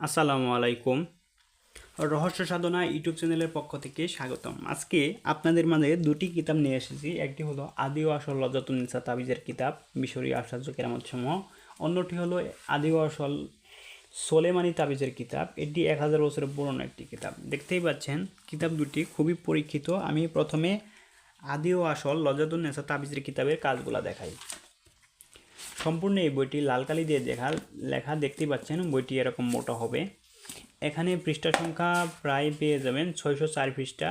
আসসালামু আলাইকুম। রহস্য সাধনা ইউটিউব চ্যানেলের পক্ষ থেকে স্বাগতম। আজকে আপনাদের মাঝে দুটি কিতাব নিয়ে এসেছি। একটি হলো আদি ও আসল লজাতুন্নিসা তাবিজের কিতাব মিশরী আশ্চর্য কেরামত সমূহ অন্যটি হলো আদি ও আসল সোলেমানি তাবিজের কিতাব। এটি এক হাজার বছরের পুরনো একটি কিতাব। দেখতেই পাচ্ছেন, কিতাব দুটি খুবই পরীক্ষিত। আমি প্রথমে আদি ও আসল লজাতুন্নেসা তাবিজের কিতাবের কাজগুলো দেখাই। সম্পূর্ণ এই বইটি লাল কালি দিয়ে দেখা, লেখা দেখতে পাচ্ছেন, বইটি এরকম মোটা হবে। এখানে পৃষ্ঠা সংখ্যা প্রায় পেয়ে যাবেন ছয়শো চার পৃষ্ঠা।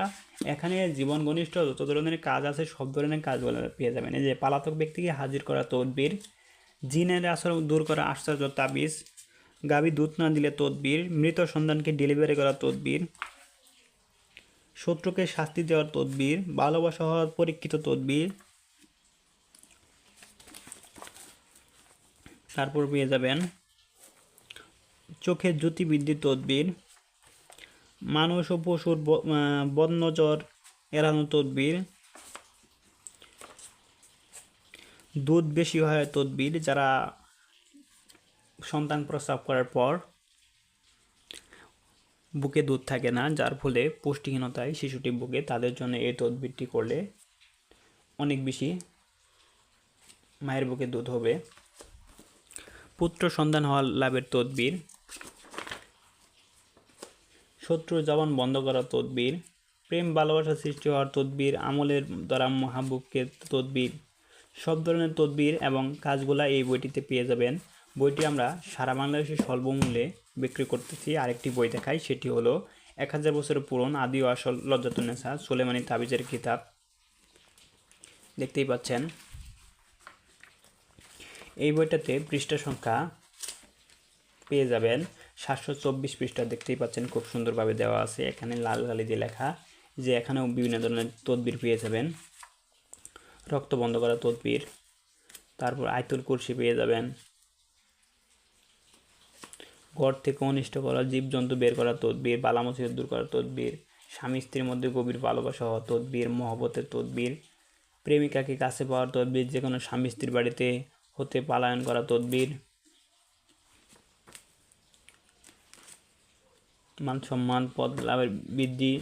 এখানে জীবন ঘনিষ্ঠ যত ধরনের কাজ আছে, সব ধরনের কাজগুলো পেয়ে যাবেন। এই যে পালাতক ব্যক্তিকে হাজির করা তদবির, জিনের আসর দূর করা আশ্চর্য তাবিজ গাবি দুধ না দিলে তদবির, মৃত সন্তানকে ডেলিভারি করা তদবির, শত্রুকে শাস্তি দেওয়ার তদবির, ভালোবাসা হওয়ার পরীক্ষিত তদবির তারপর পেয়ে যাবেন চোখের জ্যোতি বৃদ্ধির তদবির মানুষ ও পশুর ব- আহ, বদনজর এড়ানো তদবির দুধ বেশি হয় তদবির যারা সন্তান প্রস্রাব করার পর বুকে দুধ থাকে না যার ফলে পুষ্টিহীনতায় শিশুটি বুকে তাদের জন্য এই তদবিরটি করলে অনেক বেশি মায়ের বুকে দুধ হবে। পুত্র সন্তান হওয়ার লাভের তদবির। শত্রুর জবান বন্ধ করার তদবির। প্রেম ভালোবাসা সৃষ্টি হওয়ার তদবির, আমলের দ্বারা মহাবুবকে তদবির। সব ধরনের তদবির এবং কাজগুলা এই বইটিতে পেয়ে যাবেন। বইটি আমরা সারা বাংলাদেশে স্বল্প মূল্যে বিক্রি করতেছি। আরেকটি বই দেখাই, সেটি হলো এক হাজার বছরের পুরন আদি ও আসল লজ্জাতুন্নেসা সোলেমানি তাবিজের কিতাব। দেখতেই পাচ্ছেন এই বইটাতে পৃষ্ঠা সংখ্যা পেয়ে যাবেন। সাতশো চব্বিশ পৃষ্ঠা দেখতেই পাচ্ছেন, খুব সুন্দরভাবে দেওয়া আছে। এখানে লাল গালি দিয়ে লেখা যে এখানেও বিভিন্ন ধরনের তদবির পেয়ে যাবেন। রক্ত বন্ধ করা তদবির। তারপর আয়তুল কুরসি পেয়ে যাবেন। ঘর থেকে অনিষ্ট করা, জীবজন্তু বের করা তদবির বালামসিদ দূর করা তদবির, স্বামী স্ত্রীর মধ্যে গভীর ভালোবাসা হওয়া তদবির, মহব্বতের তদবির, প্রেমিকাকে কাছে পাওয়ার তদবির যে কোনো স্বামী স্ত্রীর বাড়িতে হতে পালায়ন করা তদবির। মান সম্মান, পদ লাভের বৃদ্ধি।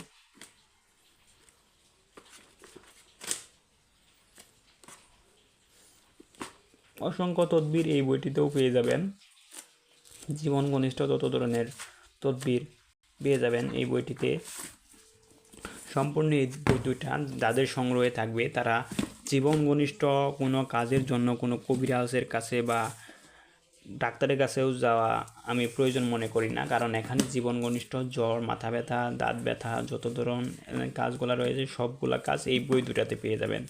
অসংখ্য তদবির এই বইটিতেও পেয়ে যাবেন। জীবন ঘনিষ্ঠ তত ধরনের তদবির পেয়ে যাবেন এই বইটিতে। সম্পূর্ণ এই বই দুইটা যাদের সংগ্রহে থাকবে তারা জীবন ঘনিষ্ঠ কোনো কাজের জন্য কোনো কবিরাজের কাছে বা ডাক্তারের কাছেও যাওয়া আমি প্রয়োজন মনে করি না। কারণ এখানে জীবন ঘনিষ্ঠ জ্বর, মাথা ব্যথা, দাঁত ব্যথা, যত ধরনের কাজগুলো রয়েছে, সবগুলো কাজ এই বই দুটাতে পেয়ে যাবেন।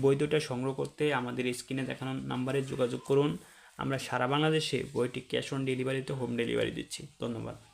বই দুটা সংগ্রহ করতে আমাদের স্ক্রিনে দেখানো নাম্বারে যোগাযোগ করুন। আমরা সারা বাংলাদেশে বইটি ক্যাশ অন ডেলিভারিতে হোম ডেলিভারি দিচ্ছি। ধন্যবাদ।